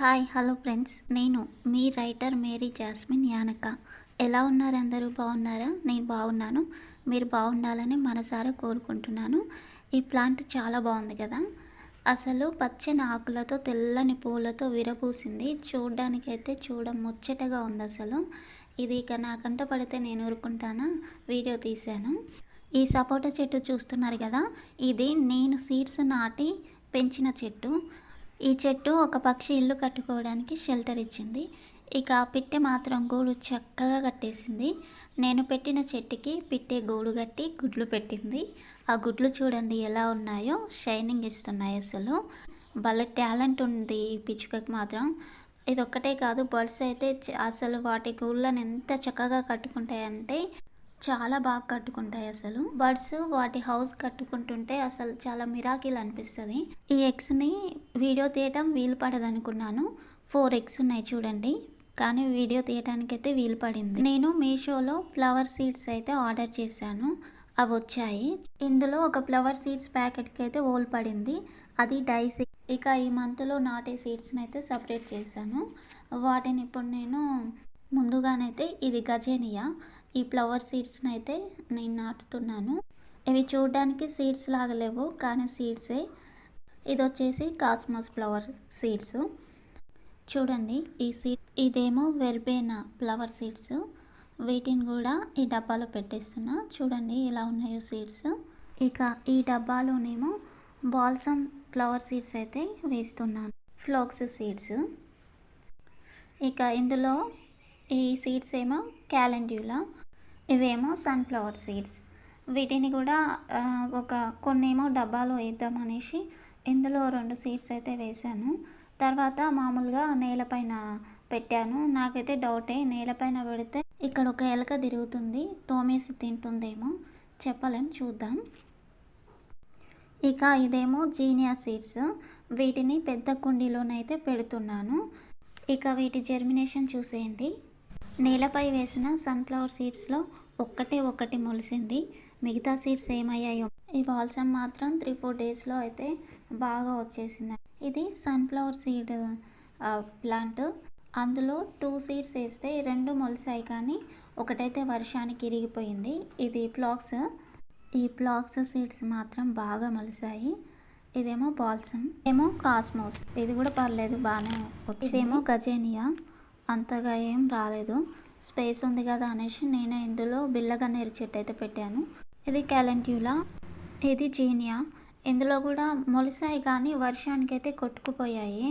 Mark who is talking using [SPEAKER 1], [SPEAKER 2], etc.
[SPEAKER 1] Hi hello friends. నేను మీ writer Mary Jasmine యానక. ఎలా ఉన్నారు అందరూ? బాగున్నారా? నేను బాగున్నాను. మీరు బాగుండాలని మనసారా కోరుకుంటున్నాను. ఈ ప్లాంట్ చాలా బాగుంది కదా. అసలు పచ్చని ఆకులతో తెల్లని పూలతో విరపూసింది చూడ్డానికైతే చూడ ముచ్చటగా ఉంది అసలు. ఇది ఇక నాకంట పడితే నేను ఊరుకుంటానా? వీడియో తీశాను. ఈ సపోటా చెట్టు చూస్తున్నారు కదా? ఇది నేను సీడ్స్ నాటి పెంచిన చెట్టు. ఈ చెట్టు ఒక పక్షి ఇల్లు కట్టుకోవడానికి షెల్టర్ ఇచ్చింది. ఇక ఆ పిట్టె మాత్రం గూడు చక్కగా కట్టేసింది. నేను పెట్టిన చెట్టుకి పిట్టె గూడు కట్టి గుడ్లు పెట్టింది. ఆ గుడ్లు చూడండి ఎలా ఉన్నాయో షైనింగ్ ఇస్తున్నాయి అసలు. భలే టాలెంట్ ఉంది ఈ పిచ్చుకకి మాత్రం. ఇది ఒక్కటే కాదు బర్డ్స్ అయితే అసలు వాటి గూళ్ళని ఎంత చక్కగా కట్టుకుంటాయంటే చాలా బాగా కట్టుకుంటాయి అసలు. బర్డ్స్ వాటి హౌస్ కట్టుకుంటుంటే అసలు చాలా మిరాకిల్ అనిపిస్తుంది. ఈ ఎగ్స్ని వీడియో తీయటం వీలు పడదనుకున్నాను. ఫోర్ ఎగ్స్ ఉన్నాయి చూడండి. కానీ వీడియో తీయటానికి అయితే వీలు పడింది. నేను మీషోలో ఫ్లవర్ సీడ్స్ అయితే ఆర్డర్ చేశాను. అవి వచ్చాయి. ఇందులో ఒక ఫ్లవర్ సీడ్స్ ప్యాకెట్కి అయితే ఓల్ పడింది. అది డైస్. ఇక ఈ మంత్లో నాటే సీడ్స్ని అయితే సపరేట్ చేశాను. వాటిని ఇప్పుడు నేను ముందుగానైతే ఇది గజేనియా. ఈ ఫ్లవర్ సీడ్స్ని అయితే నేను నాటుతున్నాను. ఇవి చూడడానికి సీడ్స్ లాగలేవు కానీ సీడ్సే. ఇది వచ్చేసి కాస్మస్ ఫ్లవర్ సీడ్స్. చూడండి ఈ సీడ్ ఇదేమో వెర్బేనా ఫ్లవర్ సీడ్స్. వీటిని కూడా ఈ డబ్బాలో పెట్టేస్తున్నా. చూడండి ఎలా ఉన్నాయో సీడ్స్. ఇక ఈ డబ్బాలోనేమో బాల్సమ్ ఫ్లవర్ సీడ్స్ అయితే వేస్తున్నాను. Phlox seeds. ఇక ఇందులో ఈ సీడ్స్ ఏమో క్యాలెండ్యులా ఇవేమో సన్ఫ్లవర్ సీడ్స్. వీటిని కూడా ఒక కొన్నేమో డబ్బాలో వేద్దామనేసి ఇందులో రెండు సీడ్స్ అయితే వేశాను. తర్వాత మామూలుగా నేలపైన పెట్టాను. నాకైతే డౌటే నేలపైన పెడితే ఇక్కడ ఒక ఎలక తిరుగుతుంది తోమేసి తింటుందేమో. చెప్పలేం చూద్దాం. ఇక ఇదేమో జీనియా సీడ్స్. వీటిని పెద్ద కుండీలోనైతే పెడుతున్నాను. ఇక వీటి జర్మినేషన్ చూసేయండి. నేలపై వేసిన సన్ఫ్లవర్ సీడ్స్లో ఒక్కటే ఒకటి మొలిసింది. మిగతా సీడ్స్ ఏమయ్యాయో? ఈ బాల్సమ్ మాత్రం త్రీ ఫోర్ డేస్లో అయితే బాగా వచ్చేసింది. ఇది సన్ఫ్లవర్ సీడ్ ప్లాంట్ అందులో టూ సీడ్స్ వేస్తే రెండు మొలిసాయి కానీ ఒకటైతే వర్షానికి ఇరిగిపోయింది. ఇది ఫ్లాక్స్ ఈ ఫ్లాక్స్ సీడ్స్ మాత్రం బాగా మొలిసాయి. ఇదేమో బాల్సమ్. ఏమో కాస్మోస్ ఇది కూడా పర్లేదు బాగానే ఇదేమో గజేనియా. అంతగా ఏం రాలేదు. స్పేస్ ఉంది కదా అనేసి నేను ఇందులో బిల్లగన్నేరు చెట్టు అయితే పెట్టాను. ఇది క్యాలెంట్యూలా? ఇది జీనియా? ఇందులో కూడా మొలిసాయి కానీ వర్షానికైతే కొట్టుకుపోయాయి.